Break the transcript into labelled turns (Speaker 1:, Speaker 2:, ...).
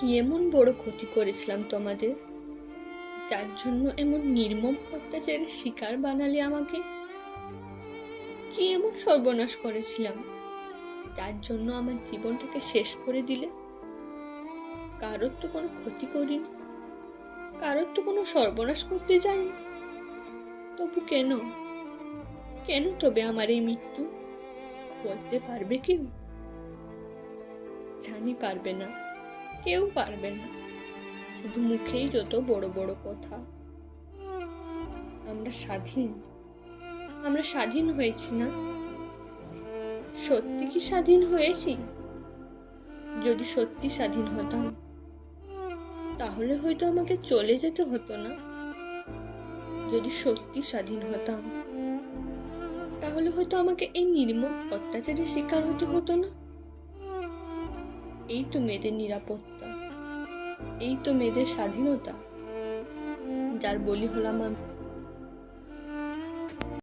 Speaker 1: কি এমন বড় ক্ষতি করেছিলাম তোমাদের? যার জন্য এমন নির্মম অত্যাচারের শিকার বানালে আমাকে? কি এমন সর্বনাশ করেছিলাম? যার জন্য আমার জীবনটাকে শেষ করে দিলে? কারোর তো কোনো ক্ষতি করিনি। কারোর তো কোনো সর্বনাশ করতে যাইনি তবু কেন? কেন তবে আমার এই মৃত্যু? বলতে পারবে কেউ? জানি পারবে না। কেউ পারবে না। শুধু মুখেই যত বড় বড় কথা। আমরা স্বাধীন। আমরা স্বাধীন হয়েছি না? সত্যি কি স্বাধীন হয়েছি? যদি সত্যি স্বাধীন হতাম, তাহলে হয়তো আমাকে চলে যেতে হতো না। যদি সত্যি স্বাধীন হতাম, তাহলে হয়তো আমাকে এই নির্মম অত্যাচারের শিকার হতে হতো না? এই তো মেয়েদের নিরাপত্তা। এই তো মেয়েদের স্বাধীনতা। যার বলি হলাম আমি।